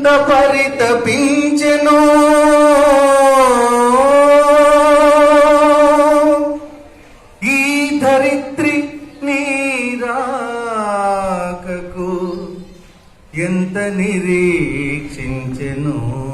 పరితపించెను. ఈ ధరిత్రి నీరాకకు ఎంత నిరీక్షించెను.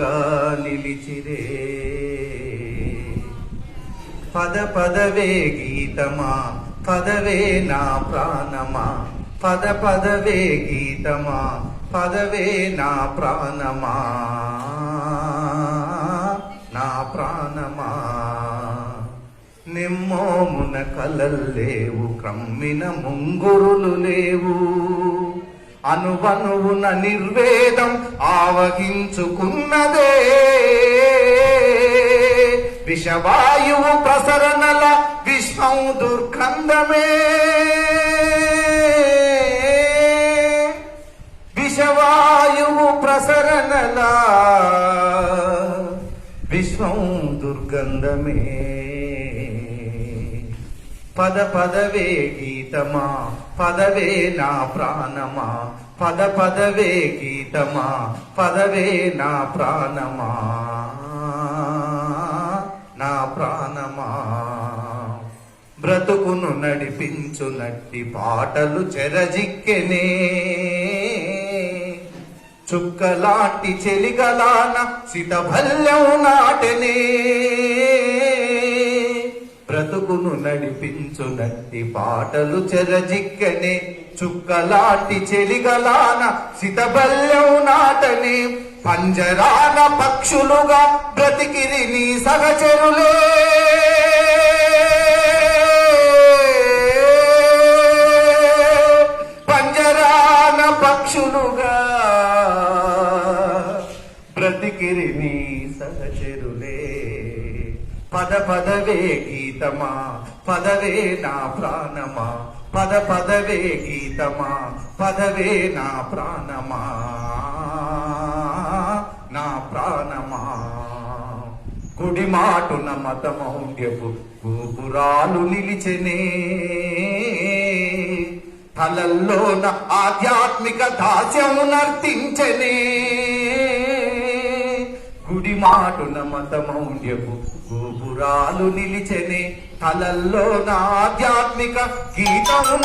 బారులుగా నిలిచిరే. పద పదవే గీతమా పదవే నా ప్రాణమా. పద పదవే గీతమా పదవే నా ప్రాణమా. నా ప్రాణమా. నిమ్మోమున కలల్లేవు క్రమ్మిన ముంగురులు లేవు. అనువనువున నిర్వేదం ఆవహించుకున్నదే. విషవాయువు ప్రసరణల విష్ణం దుర్గంధమే. విషవాయువు ప్రసరణల విశ్వం దుర్గంధమే. పద పదవే గీతమా పదవే నా ప్రాణమా పద పదవే గీతమా పదవే నా ప్రాణమా నా ప్రాణమా. బ్రతుకును నడిపించునట్టి పాటలు చెరజిక్కెనే. చుక్కలాంటి చెలిగలాన సితభల్యం నాటనే. పలుకును నడిపించునట్టి పాటలు చెరజిక్కనే చుక్కలాంటి చెలిగలాన సితబల్యం నాటనే పంజరాన పక్షులుగా బ్రతికిరి నీ సహచరులే. పంజరాన పక్షులుగా బ్రతికిరి నీ సహచరులే. పద పదవే గీతమా పదవే నా ప్రాణమా పద పదవే గీతమా పదవే నా ప్రాణమా నా ప్రాణమా. గుడిమాటున మతమౌండ్యపు గోపురాలు నిలిచెనే కలల్లోన ఆధ్యాత్మిక దాస్యము నర్తించనే. గుడి మాటున మతమౌండ్యపు గోపురాలు నిలిచెనే తలల్లోన ఆధ్యాత్మిక గీతము